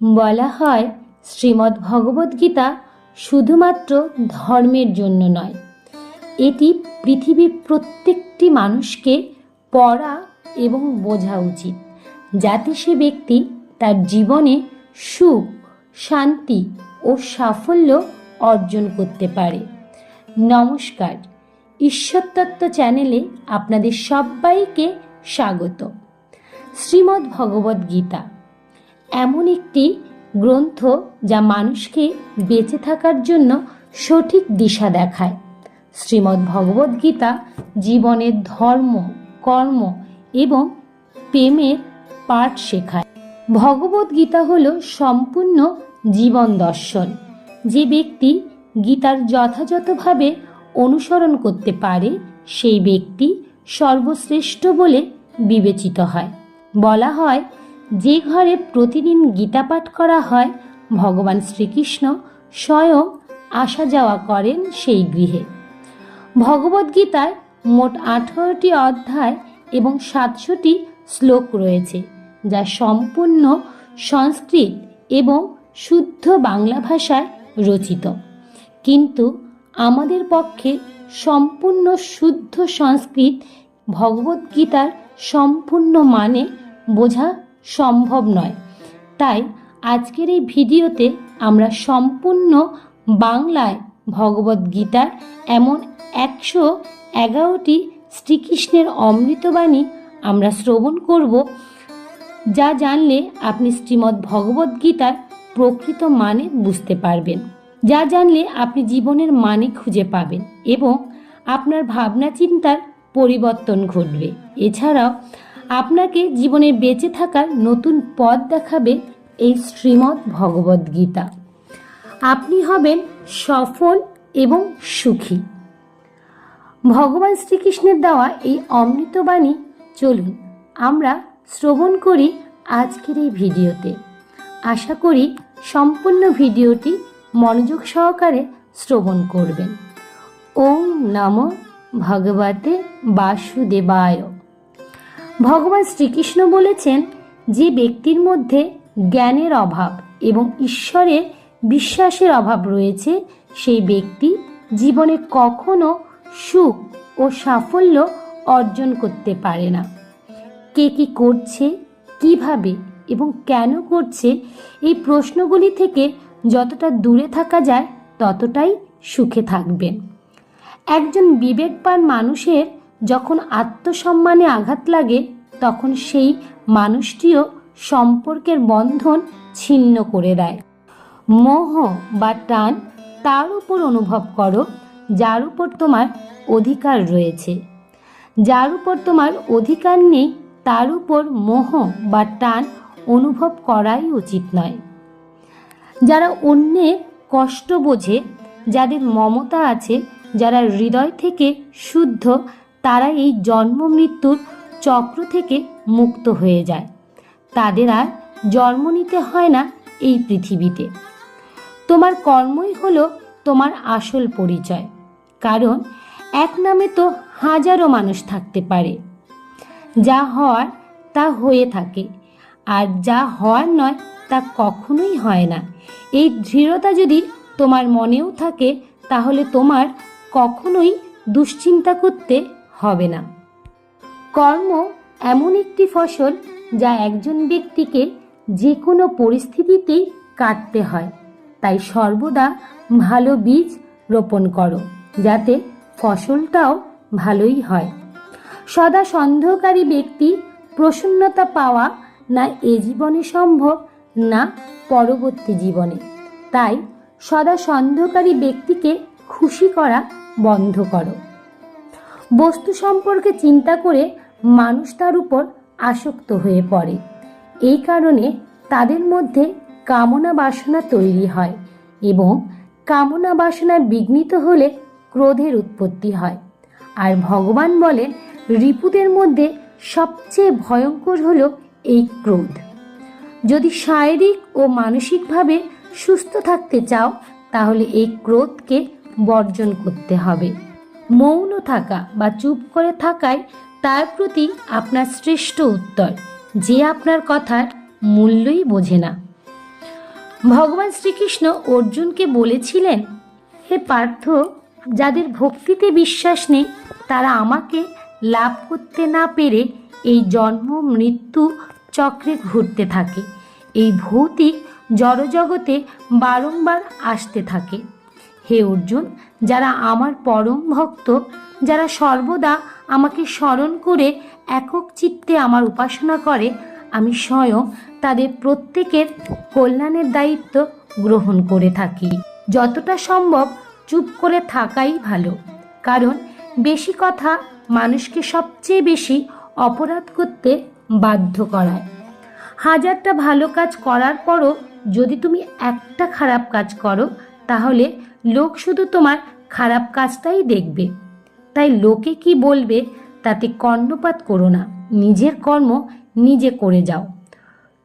বলা হয়, শ্রীমদ্ ভগবদ্গীতা শুধুমাত্র ধর্মের জন্য নয়। এটি পৃথিবীর প্রত্যেকটি মানুষকে পড়া এবং বোঝা উচিত, যাতে সে ব্যক্তি তার জীবনে সুখ, শান্তি ও সাফল্য অর্জন করতে পারে। নমস্কার ঈশ্বরতত্ত্ব চ্যানেলে আপনাদের সবাইকে স্বাগত। শ্রীমদ্ ভগবদ্ গীতা এমন একটি গ্রন্থ যা মানুষকে বেঁচে থাকার জন্য সঠিক দিশা দেখায়। শ্রীমদ্ ভগবদ্ গীতা জীবনের ধর্ম, কর্ম এবং প্রেমের পাঠ শেখায়। ভগবদ্ গীতা হল সম্পূর্ণ জীবন দর্শন। যে ব্যক্তি গীতার যথাযথভাবে অনুসরণ করতে পারে, সেই ব্যক্তি সর্বশ্রেষ্ঠ বলে বিবেচিত হয়। বলা হয় যে ঘরে প্রতিদিন গীতা পাঠ করা হয়, ভগবান শ্রীকৃষ্ণ স্বয়ং আসা যাওয়া করেন সেই গৃহে। ভগবদ্গীতায় মোট আঠারোটি অধ্যায় এবং সাতশোটি শ্লোক রয়েছে, যা সম্পূর্ণ সংস্কৃত এবং শুদ্ধ বাংলা ভাষায় রচিত। কিন্তু আমাদের পক্ষে সম্পূর্ণ শুদ্ধ সংস্কৃত ভগবদ্গীতার সম্পূর্ণ মানে বোঝা সম্ভব নয়। তাই আজকের এই ভিডিওতে আমরা সম্পূর্ণ বাংলায় ভগবদ্গীতার এমন একশো এগারোটি শ্রীকৃষ্ণের অমৃতবাণী আমরা শ্রবণ করব, যা জানলে আপনি শ্রীমদ্ ভগবদ্গীতার প্রকৃত মানে বুঝতে পারবেন। যা জানলে আপনি জীবনের মানে খুঁজে পাবেন এবং আপনার ভাবনা চিন্তার পরিবর্তন ঘটবে। এছাড়াও আপনাকে জীবনে বেঁচে থাকার নতুন পথ দেখাবে এই শ্রীমদ্ ভগবদ্গীতা আপনি হবেন সফল এবং সুখী। ভগবান শ্রীকৃষ্ণের দেওয়া এই অমৃতবাণী চলুন আমরা শ্রবণ করি আজকের এই ভিডিওতে। আশা করি সম্পূর্ণ ভিডিওটি মনোযোগ সহকারে শ্রবণ করবেন। ওম নম ভগবতে বাসুদেবায়। ভগবান শ্রীকৃষ্ণ বলেছেন যে ব্যক্তির মধ্যে জ্ঞানের অভাব এবং ঈশ্বরের বিশ্বাসের অভাব রয়েছে, সেই ব্যক্তি জীবনে কখনো সুখ ও সাফল্য অর্জন করতে পারে না। কে কি করছে, কীভাবে এবং কেন করছে, এই প্রশ্নগুলি থেকে যতটা দূরে থাকা যায় ততটাই সুখে থাকবেন। একজন বিবেকবান মানুষের যখন আত্মসম্মানে আঘাত লাগে, তখন সেই মানুষটিও সম্পর্কের বন্ধন ছিন্ন করে দেয়। মোহ বা টান তার উপর অনুভব করো, যার উপর তোমার অধিকার রয়েছে। যার উপর তোমার অধিকার নেই, তার উপর মোহ বা টান অনুভব করাই উচিত নয়। যারা অন্যের কষ্ট বোঝে, যাদের মমতা আছে, যারা হৃদয় থেকে শুদ্ধ তারা এই জন্ম মৃত্যুর চক্র থেকে মুক্ত হয়ে যায়। তাদের আর জন্ম নিতে হয় না এই পৃথিবীতে। তোমার কর্মই হলো তোমার আসল পরিচয়। কারণ এক নামে তো হাজারো মানুষ থাকতে পারে। যা হওয়ার তা হয়ে থাকে, আর যা হওয়ার নয় তা কখনোই হয় না। এই দৃঢ়তা যদি তোমার মনেও থাকে, তাহলে তোমার কখনোই দুশ্চিন্তা করতে হবে না। কর্ম এমন একটি ফসল যা একজন ব্যক্তিকে যে কোনো পরিস্থিতিতেই কাটতে হয়। তাই সর্বদা ভালো বীজ রোপণ করো, যাতে ফসলটাও ভালোই হয়। সদা সন্দেহকারী ব্যক্তি প্রসন্নতা পাওয়া না এ জীবনে সম্ভব, না পরবর্তী জীবনে। তাই সদা সন্দেহকারী ব্যক্তিকে খুশি করা বন্ধ করো। বস্তু সম্পর্কে চিন্তা করে মানুষ তার উপর আসক্ত হয়ে পড়ে। এই কারণে তাদের মধ্যে কামনা বাসনা তৈরি হয় এবং কামনা বাসনা বিঘ্নিত হলে ক্রোধের উৎপত্তি হয়। আর ভগবান বলেন, রিপুদের মধ্যে সবচেয়ে ভয়ঙ্কর হলো এই ক্রোধ। যদি শারীরিক ও মানসিকভাবে সুস্থ থাকতে চাও, তাহলে এই ক্রোধকে বর্জন করতে হবে। মৌন থাকা বা চুপ করে থাকাই তার প্রতি আপনার শ্রেষ্ঠ উত্তর। যে আপনার কথার মূল্যই বোঝে না। ভগবান শ্রীকৃষ্ণ অর্জুনকে বলেছিলেন, হে পার্থ, যাদের ভক্তিতে বিশ্বাস নেই, তারা আমাকে লাভ করতে না পেরে এই জন্ম, মৃত্যু চক্রে ঘুরতে থাকে। এই ভৌতিক জড়জগতে বারংবার আসতে থাকে। হে অর্জুন, যারা আমার পরম ভক্ত, যারা সর্বদা আমাকে স্মরণ করে একক চিত্তে আমার উপাসনা করে, আমি স্বয়ং তাদের প্রত্যেকের কল্যাণের দায়িত্ব গ্রহণ করে থাকি। যতটা সম্ভব চুপ করে থাকাই ভালো, কারণ বেশি কথা মানুষকে সবচেয়ে বেশি অপরাধ করতে বাধ্য করায়। হাজারটা ভালো কাজ করার পরও যদি তুমি একটা খারাপ কাজ করো তাহলে লোক শুধু তোমার খারাপ কাজটাই দেখবে। তাই লোকে কি বলবে তাতে কর্ণপাত করো না, নিজের কর্ম নিজে করে যাও।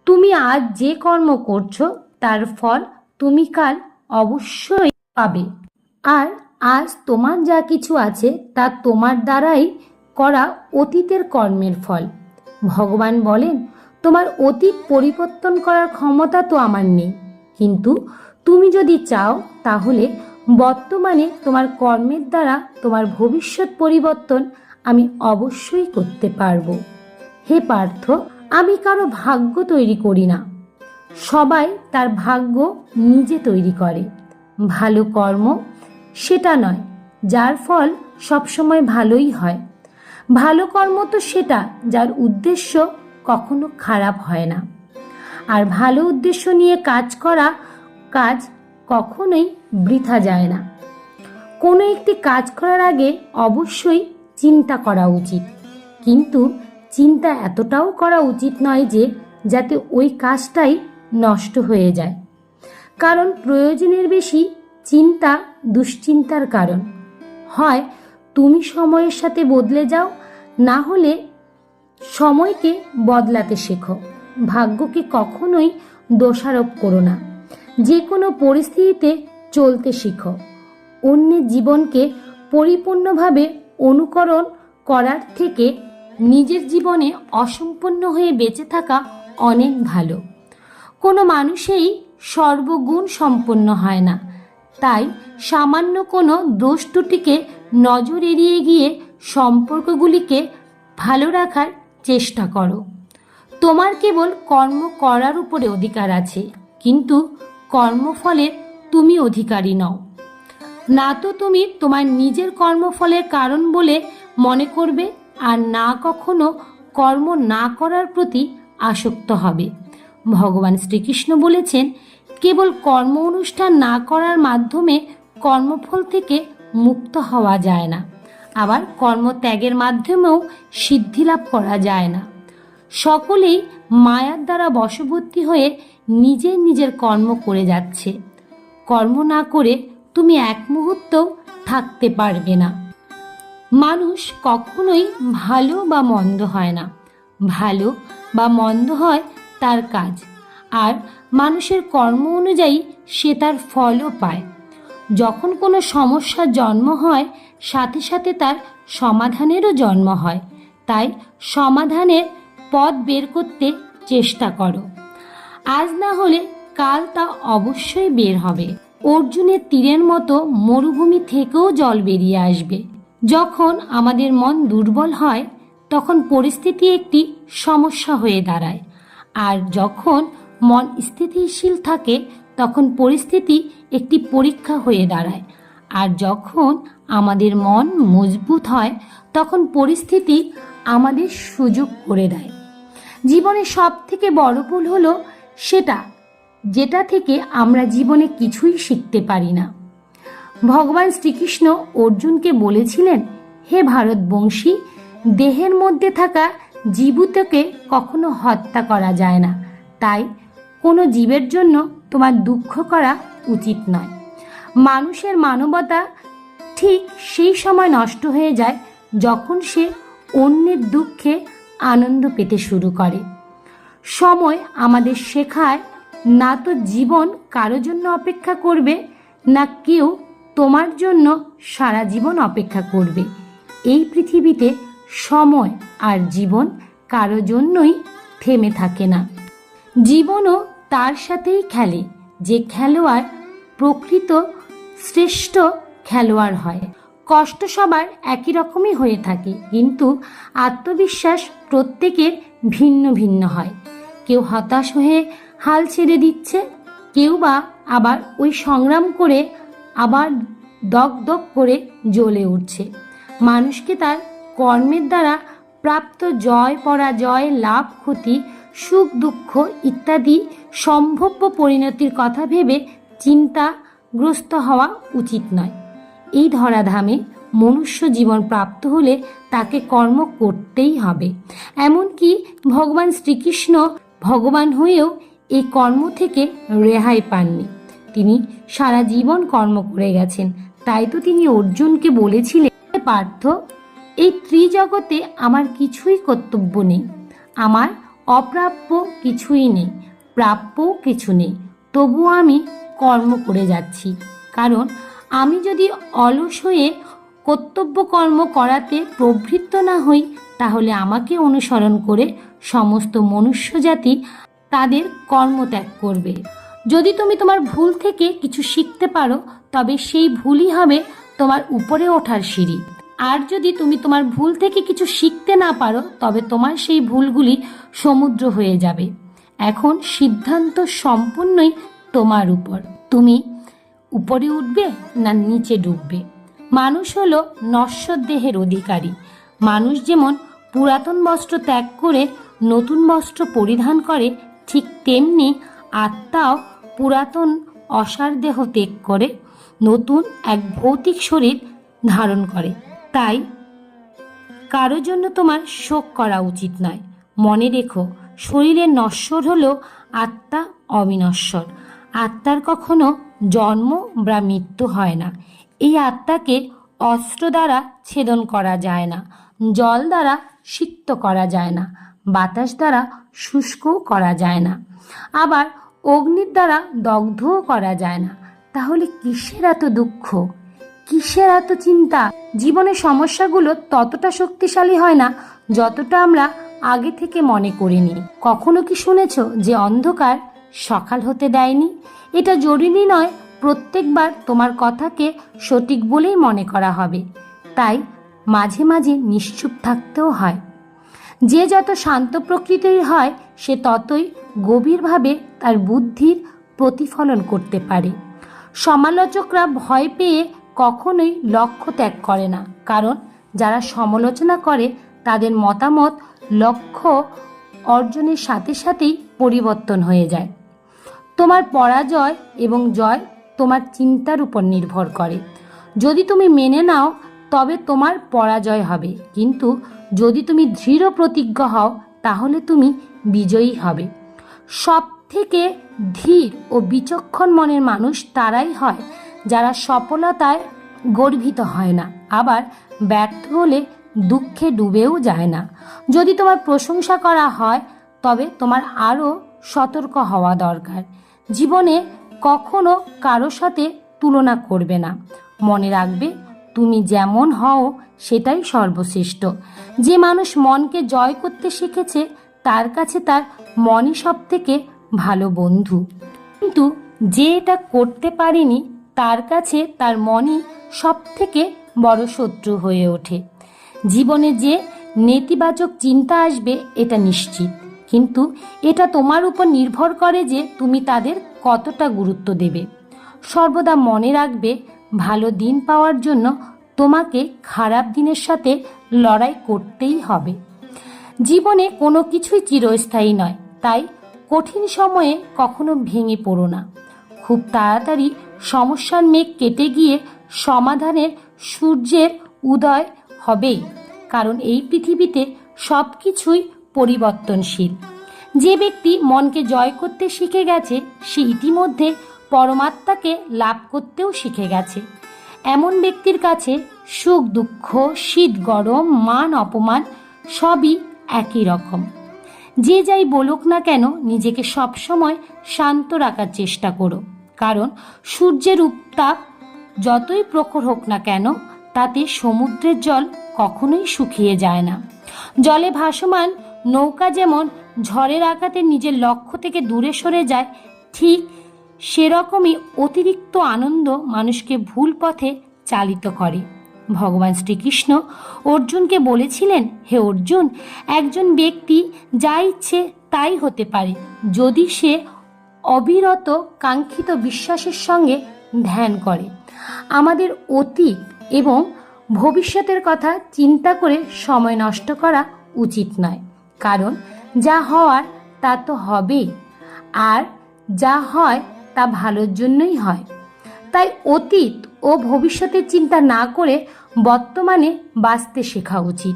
তুমি আজ যে কর্ম করছ, তার ফল তুমি কাল অবশ্যই পাবে। আর আজ তোমার যা কিছু আছে, তা তোমার দ্বারাই করা অতীতের কর্মের ফল। ভগবান বলেন, তোমার অতীত পরিবর্তন করার ক্ষমতা তো আমার নেই, কিন্তু তুমি যদি চাও, তাহলে বর্তমানে তোমার কর্মের দ্বারা তোমার ভবিষ্যৎ পরিবর্তন আমি অবশ্যই করতে পারব। হে পার্থ, আমি কারও ভাগ্য তৈরি করি না। সবাই তার ভাগ্য নিজে তৈরি করে। ভালো কর্ম সেটা নয়, যার ফল সবসময় ভালোই হয়। ভালো কর্ম তো সেটা যার উদ্দেশ্য কখনো খারাপ হয় না। আর ভালো উদ্দেশ্য নিয়ে কাজ করা কাজ কখনোই বৃথা যায় না। কোনো একটি কাজ করার আগে অবশ্যই চিন্তা করা উচিত। কিন্তু চিন্তা এতটাও করা উচিত নয় যে যাতে ওই কাজটাই নষ্ট হয়ে যায়। কারণ প্রয়োজনের বেশি চিন্তা দুশ্চিন্তার কারণ। হয় তুমি সময়ের সাথে বদলে যাও, না হলে সময়কে বদলাতে শেখো। ভাগ্যকে কখনোই দোষারোপ করো না। যে কোনো পরিস্থিতিতে চলতে শিখো। অন্যের জীবনকে পরিপূর্ণভাবে অনুকরণ করার থেকে নিজের জীবনে অসম্পূর্ণ হয়ে বেঁচে থাকা অনেক ভালো। কোনো মানুষেই সর্বগুণ সম্পন্ন হয় না। তাই সামান্য কোনো দোষ ত্রুটিকে নজর এড়িয়ে গিয়ে সম্পর্কগুলিকে ভালো রাখার চেষ্টা করো। তোমার কেবল কর্ম করার উপরে অধিকার আছে, কিন্তু কর্মফলের তুমি অধিকারী নও। না তো তুমি তোমার নিজের কর্মফলের কারণ বলে মনে করবে আর না কখনো কর্ম না করার প্রতি আসক্ত হবে। ভগবান শ্রীকৃষ্ণ বলেছেন, কেবল কর্ম অনুষ্ঠান না করার মাধ্যমে কর্মফল থেকে মুক্ত হওয়া যায় না। আবার কর্মত্যাগের মাধ্যমেও সিদ্ধি লাভ করা যায় না। সকলেই মায়ার দ্বারা বশবর্তী হয়ে নিজের নিজের কর্ম করে যাচ্ছে। কর্ম না করে তুমি এক মুহূর্তও থাকতে পারবে না। মানুষ কখনোই ভালো বা মন্দ হয় না। ভালো বা মন্দ হয় তার কাজ, আর মানুষের কর্ম অনুযায়ী সে তার ফলও পায়। যখন কোনো সমস্যার জন্ম হয়, সাথে সাথে তার সমাধানেরও জন্ম হয়। তাই সমাধানের পথ বের করতে চেষ্টা করো। আজ না হলে কাল তা অবশ্যই বের হবে। অর্জুনের তীরের মতো মরুভূমি থেকেও জল বেরিয়ে আসবে। যখন আমাদের মন দুর্বল হয়, তখন পরিস্থিতি একটি সমস্যা হয়ে দাঁড়ায়। আর যখন মন স্থিতিশীল থাকে, তখন পরিস্থিতি একটি পরীক্ষা হয়ে দাঁড়ায়। আর যখন আমাদের মন মজবুত হয়, তখন পরিস্থিতি আমাদের সুযোগ করে দেয়। জীবনের সব থেকে বড় ভুল হলো সেটা, যেটা থেকে আমরা জীবনে কিছুই শিখতে পারি না। ভগবান শ্রীকৃষ্ণ অর্জুনকে বলেছিলেন, হে ভারতবংশী, দেহের মধ্যে থাকা জীবিতকে কখনো হত্যা করা যায় না। তাই কোনো জীবের জন্য তোমার দুঃখ করা উচিত নয়। মানুষের মানবতা ঠিক সেই সময় নষ্ট হয়ে যায় যখন সে অন্যের দুঃখে আনন্দ পেতে শুরু করে। সময় আমাদের শেখায়, না তো জীবন কারও জন্য অপেক্ষা করবে, না কেউ তোমার জন্য সারা জীবন অপেক্ষা করবে। এই পৃথিবীতে সময় আর জীবন কারও জন্যই থেমে থাকে না। জীবনও তার সাথেই খেলে, যে খেলোয়াড় প্রকৃত শ্রেষ্ঠ খেলোয়াড় হয়। কষ্ট সবার একই রকমই হয়ে থাকে, কিন্তু আত্মবিশ্বাস প্রত্যেকের ভিন্ন ভিন্ন হয়। কেউ হতাশ হয়ে হাল ছেড়ে দিচ্ছে, কেউ বা আবার ওই সংগ্রাম করে আবার দগ দগ করে জ্বলে উঠছে। মানুষকে তার কর্মের দ্বারা প্রাপ্ত জয়, পরাজয়, লাভ, ক্ষতি, সুখ, দুঃখ ইত্যাদি সম্ভাব্য পরিণতির কথা ভেবে চিন্তাগ্রস্ত হওয়া উচিত নয়। এই ধরাধামে মনুষ্য জীবন প্রাপ্ত হলে তাকে কর্ম করতেই হবে। এমনকি ভগবান শ্রীকৃষ্ণ ভগবান হয়েও এই কর্ম থেকে রেহাই পাননি। তিনি সারা জীবন কর্ম করে গেছেন। তাই তো তিনি অর্জুনকে বলেছিলেন পার্থ, এই ত্রিজগতে আমার কিছুই কর্তব্য নেই। আমার অপ্রাপ্য কিছুই নেই প্রাপ্য কিছু নেই। তবুও আমি কর্ম করে যাচ্ছি। কারণ আমি যদি অলস হয়ে কর্তব্য কর্ম করাতে প্রবৃত্ত না হই, তাহলে আমাকে অনুসরণ করে সমস্ত মনুষ্যজাতি তাদের কর্মত্যাগ করবে। যদি তুমি তোমার ভুল থেকে কিছু শিখতে পারো, তবে সেই ভুলই হবে তোমার উপরে ওঠার সিঁড়ি। আর যদি তুমি তোমার ভুল থেকে কিছু শিখতে না পারো, তবে তোমার সেই ভুলগুলি সমুদ্র হয়ে যাবে। এখন সিদ্ধান্ত সম্পূর্ণই তোমার উপর। তুমি উপরে উঠবে না নিচে ডুববে মানুষ হলো নশ্বর দেহের অধিকারী। মানুষ যেমন পুরাতন বস্ত্র ত্যাগ করে নতুন বস্ত্র পরিধান করে, ঠিক তেমনি আত্মাও পুরাতন অসার দেহ ত্যাগ করে, নতুন এক ভৌতিক শরীর ধারণ করে। তাই কারও জন্য তোমার শোক করা উচিত নয়। মনে রেখো শরীরের নশ্বর হলেও আত্মা অবিনশ্বর। আত্মার কখনো জন্ম বা মৃত্যু হয় না। এই আত্মাকে অস্ত্র দ্বারা ছেদন করা যায় না, জল দ্বারা সিক্ত করা যায় না, বাতাস দ্বারা শুষ্কও করা যায় না। আবার অগ্নির দ্বারা দগ্ধও করা যায় না। তাহলে কিসের এত দুঃখ? কিসের এত চিন্তা? জীবনের সমস্যাগুলো ততটা শক্তিশালী হয় না যতটা আমরা আগে থেকে মনে করিনি। কখনো কি শুনেছ যে অন্ধকার সকাল হতে দেয়নি। এটা জরুরি নয়, প্রত্যেকবার তোমার কথাকে সঠিক বলেই মনে করা হবে। তাই মাঝে মাঝে নিশ্চুপ থাকতেও হয়। যে যত শান্ত প্রকৃতির হয়, সে ততই গভীরভাবে তার বুদ্ধির প্রতিফলন করতে পারে। সমালোচকরা ভয় পেয়ে কখনোই লক্ষ্য ত্যাগ করে না। কারণ যারা সমালোচনা করে, তাদের মতামত লক্ষ্য অর্জনের সাথে সাথেই পরিবর্তন হয়ে যায়। তোমার পরাজয় এবং জয় তোমার চিন্তার উপর নির্ভর করে। যদি তুমি মেনে নাও, তবে তোমার পরাজয় হবে। কিন্তু যদি তুমি দৃঢ় প্রতিজ্ঞ হও, তাহলে তুমি বিজয়ী হবে। সব থেকে ধীর ও বিচক্ষণ মনের মানুষ তারাই হয়, যারা সফলতায় গর্বিত হয় না। আবার ব্যর্থ হলে দুঃখে ডুবেও যায় না। যদি তোমার প্রশংসা করা হয়, তবে তোমার আরও সতর্ক হওয়া দরকার। জীবনে কখনো কারও সাথে তুলনা করবে না। মনে রাখবে, তুমি যেমন হও, সেটাই সর্বশ্রেষ্ঠ। যে মানুষ মনকে জয় করতে শিখেছে, তার কাছে তার মনই সব থেকে ভালো বন্ধু। কিন্তু যে এটা করতে পারেনি, তার কাছে তার মনই সব থেকে বড় শত্রু হয়ে ওঠে। জীবনে যে নেতিবাচক চিন্তা আসবে, এটা নিশ্চিত। কিন্তু এটা তোমার উপর নির্ভর করে যে তুমি তাদের কতটা গুরুত্ব দেবে। সর্বদা মনে রাখবে, ভালো দিন পাওয়ার জন্য তোমাকে খারাপ দিনের সাথে লড়াই করতেই হবে। জীবনে কোনো কিছুই চিরস্থায়ী নয়, তাই কঠিন সময়ে কখনো ভেঙে পড়ো না। খুব তাড়াতাড়ি সমস্যার মেঘ কেটে গিয়ে সমাধানের সূর্যের উদয় হবেই, কারণ এই পৃথিবীতে সব কিছুই পরিবর্তনশীল। যে ব্যক্তি মনকে জয় করতে শিখে গেছে, সে ইতিমধ্যে পরমাত্মাকে লাভ করতেও শিখে গেছে। এমন ব্যক্তির কাছে সুখ, দুঃখ, শীত, গরম, মান, অপমান সবই একই রকম। যে যাই বলুক না কেন, নিজেকে সবসময় শান্ত রাখার চেষ্টা করো। কারণ সূর্যের উত্তাপ যতই প্রখর হোক না কেন, তাতে সমুদ্রের জল কখনোই শুকিয়ে যায় না। জলে ভাসমান নৌকা যেমন ঝড়ের আঘাতে নিজের লক্ষ্য থেকে দূরে সরে যায়, ঠিক সেরকমই অতিরিক্ত আনন্দ মানুষকে ভুল পথে চালিত করে। ভগবান শ্রীকৃষ্ণ অর্জুনকে বলেছিলেন, হে অর্জুন, একজন ব্যক্তি যা ইচ্ছে তাই হতে পারে। যদি সে অবিরত কাঙ্ক্ষিত বিশ্বাসের সঙ্গে ধ্যান করে, আমাদের অতীত এবং ভবিষ্যতের কথা চিন্তা করে সময় নষ্ট করা উচিত নয়। কারণ যা হওয়ার তা তো হবেই আর যা হয় তা ভালোর জন্যই হয়। তাই অতীত ও ভবিষ্যতের চিন্তা না করে বর্তমানে বাঁচতে শেখা উচিত।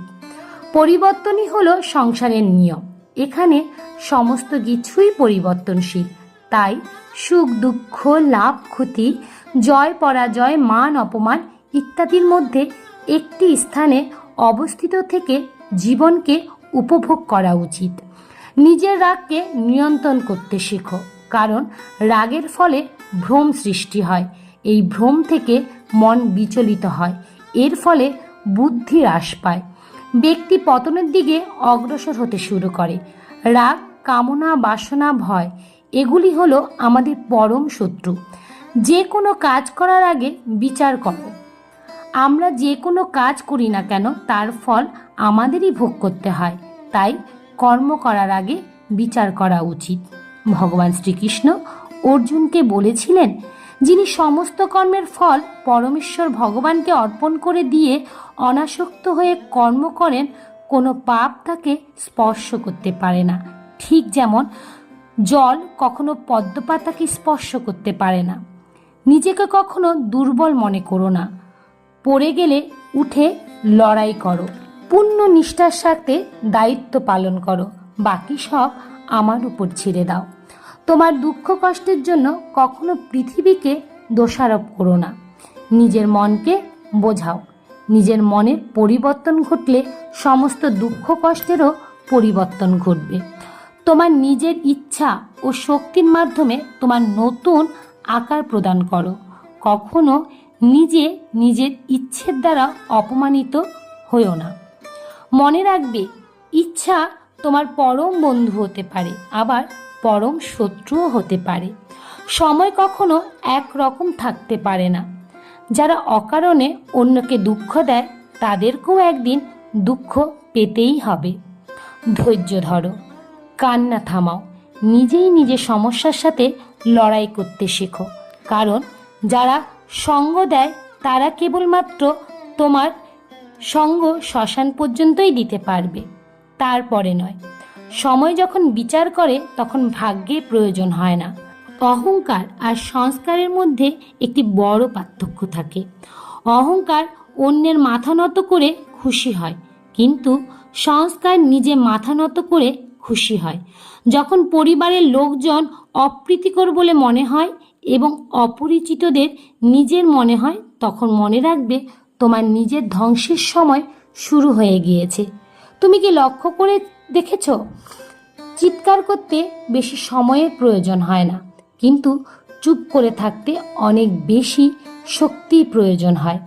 পরিবর্তনই হলো সংসারের নিয়ম। এখানে সমস্ত কিছুই পরিবর্তনশীল। তাই সুখ, দুঃখ, লাভ, ক্ষতি, জয়, পরাজয়, মান, অপমান ইত্যাদির মধ্যে একটি স্থানে অবস্থিত থেকে জীবনকে উপভোগ করা উচিত। নিজের রাগকে নিয়ন্ত্রণ করতে শেখো, কারণ রাগের ফলে ভ্রম সৃষ্টি হয়। এই ভ্রম থেকে মন বিচলিত হয়, এর ফলে বুদ্ধি হ্রাস পায়। ব্যক্তি পতনের দিকে অগ্রসর হতে শুরু করে। রাগ, কামনা, বাসনা, ভয়, এগুলি হলো আমাদের পরম শত্রু। যে কোনো কাজ করার আগে বিচার করো। আমরা যে কোনো কাজ করি না কেন, তার ফল আমাদেরই ভোগ করতে হয়। তাই কর্ম করার আগে বিচার করা উচিত। ভগবান শ্রীকৃষ্ণ অর্জুনকে বলেছিলেন, যিনি সমস্ত কর্মের ফল পরমেশ্বর ভগবানকে অর্পণ করে দিয়ে অনাসক্ত হয়ে কর্ম করেন, কোনো পাপ তাকে স্পর্শ করতে পারে না। ঠিক যেমন জল কখনো পদ্মপাতাকে স্পর্শ করতে পারে না। নিজেকে কখনো দুর্বল মনে করো না। পড়ে গেলে উঠে লড়াই করো। পূর্ণ নিষ্ঠার সাথে দায়িত্ব পালন করো। বাকি সব আমার উপর ছেড়ে দাও। তোমার দুঃখ কষ্টের জন্য কখনো পৃথিবীকে দোষারোপ করো না। নিজের মনকে বোঝাও। নিজের মনের পরিবর্তন ঘটলে সমস্ত দুঃখ কষ্টেরও পরিবর্তন ঘটবে। তোমার নিজের ইচ্ছা ও শক্তির মাধ্যমে তোমার নতুন আকার প্রদান করো। কখনো নিজে নিজের ইচ্ছের দ্বারা অপমানিত হয়েও না। মনে রাখবে, ইচ্ছা তোমার পরম বন্ধু হতে পারে, আবার পরম শত্রুও হতে পারে। সময় কখনো একরকম থাকতে পারে না। যারা অকারণে অন্যকে দুঃখ দেয়, তাদেরকেও একদিন দুঃখ পেতেই হবে। ধৈর্য ধরো, কান্না থামাও, নিজেই নিজের সমস্যার সাথে লড়াই করতে শেখো। কারণ যারা সঙ্গ দেয়, তারা কেবলমাত্র তোমার সঙ্গ শ্মশান পর্যন্তই দিতে পারবে। তারপরে নয়। সময় যখন বিচার করে, তখন ভাগ্যের প্রয়োজন হয় না। অহংকার আর সংস্কারের মধ্যে একটি বড় পার্থক্য থাকে। অহংকার অন্যের মাথা নত করে খুশি হয়, কিন্তু সংস্কার নিজে মাথা নত করে খুশি হয়। যখন পরিবারের লোকজন অপ্রীতিকর বলে মনে হয় এবং অপরিচিতদের নিজের মনে হয়, তখন মনে রাখবে তোমার নিজের ধ্বংসের সময় শুরু হয়ে গিয়েছে। তুমি কি লক্ষ্য করে দেখেছ? চিৎকার করতে বেশি সময়ের প্রয়োজন হয় না, কিন্তু চুপ করে থাকতে অনেক বেশি শক্তির প্রয়োজন হয়।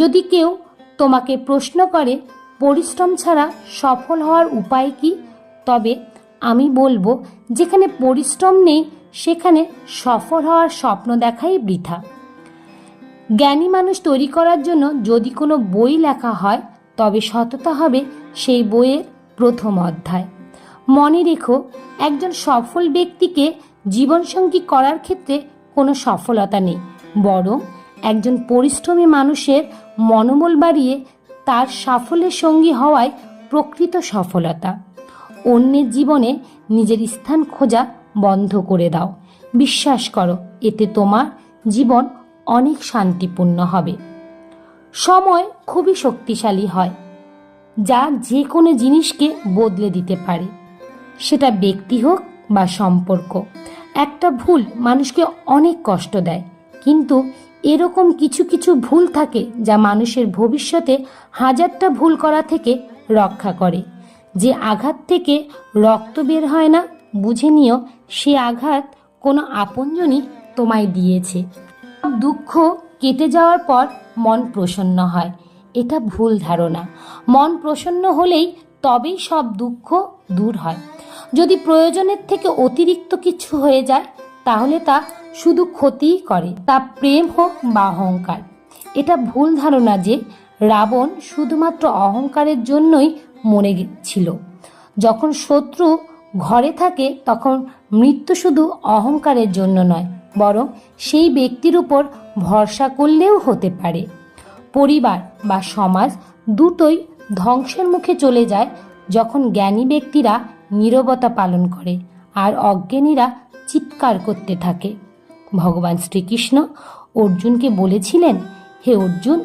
যদি কেউ তোমাকে প্রশ্ন করে, পরিশ্রম ছাড়া সফল হওয়ার উপায় কি? তবে আমি বলব, যেখানে পরিশ্রম নেই, সেখানে সফল হওয়ার স্বপ্ন দেখাই বৃথা। জ্ঞানী মানুষ তৈরি করার জন্য যদি কোনো বই লেখা হয়, তবে সততা হবে সেই বইয়ের প্রথম অধ্যায়। মনে রেখো, একজন সফল ব্যক্তিকে জীবনসঙ্গী করার ক্ষেত্রে কোনো সফলতা নেই, বরং একজন পরিশ্রমী মানুষের মনোবল বাড়িয়ে তার সাফল্যের সঙ্গী হওয়ায় প্রকৃত সফলতা। অন্যের জীবনে নিজের স্থান খোঁজা বন্ধ করে দাও। বিশ্বাস করো, এতে তোমার জীবন অনেক শান্তিপূর্ণ হবে। সময় খুবই শক্তিশালী হয়, যা যে কোনো জিনিসকে বদলে দিতে পারে। সেটা ব্যক্তি হোক বা সম্পর্ক, একটা ভুল মানুষকে অনেক কষ্ট দেয়, কিন্তু এরকম কিছু কিছু ভুল থাকে যা মানুষের ভবিষ্যতে হাজারটা ভুল করা থেকে রক্ষা করে। যে আঘাত থেকে রক্ত বের হয় না, বুঝে নিও সে আঘাত কোনো আপনজনই তোমায় দিয়েছে। দুঃখ কেটে যাওয়ার পর মন প্রসন্ন হয়। এটা ভুল ধারণা। মন প্রসন্ন হলেই তবেই সব দুঃখ দূর হয়। যদি প্রয়োজনের থেকে অতিরিক্ত কিছু হয়ে যায়, তাহলে তা শুধু ক্ষতিই করে। তা প্রেম হোক বা অহংকার। এটা ভুল ধারণা যে রাবণ শুধুমাত্র অহংকারের জন্যই মরে ছিল। যখন শত্রু ঘরে থাকে, তখন মৃত্যু শুধু অহংকারের জন্য নয় বরং সেই ব্যক্তির উপর ভরসা করলেও হতে পারে। পরিবার বা সমাজ দুটোই ধ্বংসের মুখে চলে যায় যখন জ্ঞানী ব্যক্তিরা নীরবতা পালন করে আর অজ্ঞানীরা চিৎকার করতে থাকে। ভগবান শ্রীকৃষ্ণ অর্জুনকে বলেছিলেন, হে অর্জুন,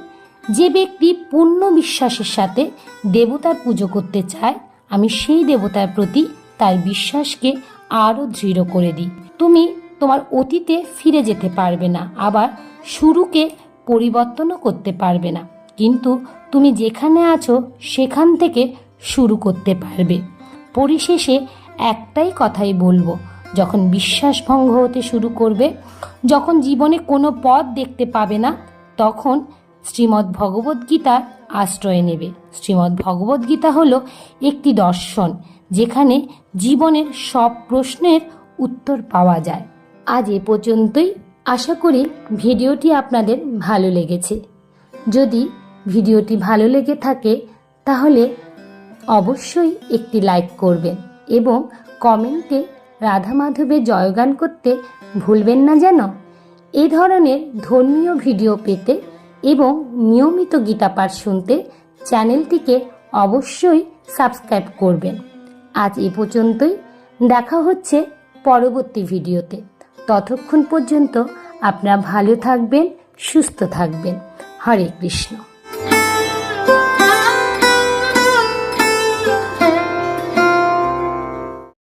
যে ব্যক্তি পূর্ণ বিশ্বাসের সাথে দেবতার পুজো করতে চায়, আমি সেই দেবতার প্রতি তার বিশ্বাসকে আরও দৃঢ় করে দিই। তুমি তোমার অতীতে ফিরে যেতে পারবে না, আবার শুরুকে পরিবর্তনও করতে পারবে না। কিন্তু তুমি যেখানে আছো, সেখান থেকে শুরু করতে পারবে। পরিশেষে একটাই কথাই বলব, যখন বিশ্বাস ভঙ্গ হতে শুরু করবে, যখন জীবনে কোনো পথ দেখতে পাবে না, তখন শ্রীমদ্ ভগবদ্গীতার আশ্রয় নেবে। শ্রীমদ্ ভগবদ্গীতা হলো একটি দর্শন, যেখানে জীবনের সব প্রশ্নের উত্তর পাওয়া যায়। আজ এ পর্যন্তই। আশা করি ভিডিওটি আপনাদের ভালো লেগেছে। যদি ভিডিওটি ভালো লেগে থাকে, তাহলে অবশ্যই একটি লাইক করবেন এবং কমেন্টে রাধা মাধবের জয়গান করতে ভুলবেন না যেন। এ ধরনের ধর্মীয় ভিডিও পেতে এবং নিয়মিত গীতাপাঠ শুনতে চ্যানেলটিকে অবশ্যই সাবস্ক্রাইব করবেন। আজ এ পর্যন্তই। দেখা হচ্ছে পরবর্তী ভিডিওতে। ততক্ষণ পর্যন্ত আপনারা ভালো থাকবেন সুস্থ থাকবেন। হরে কৃষ্ণ।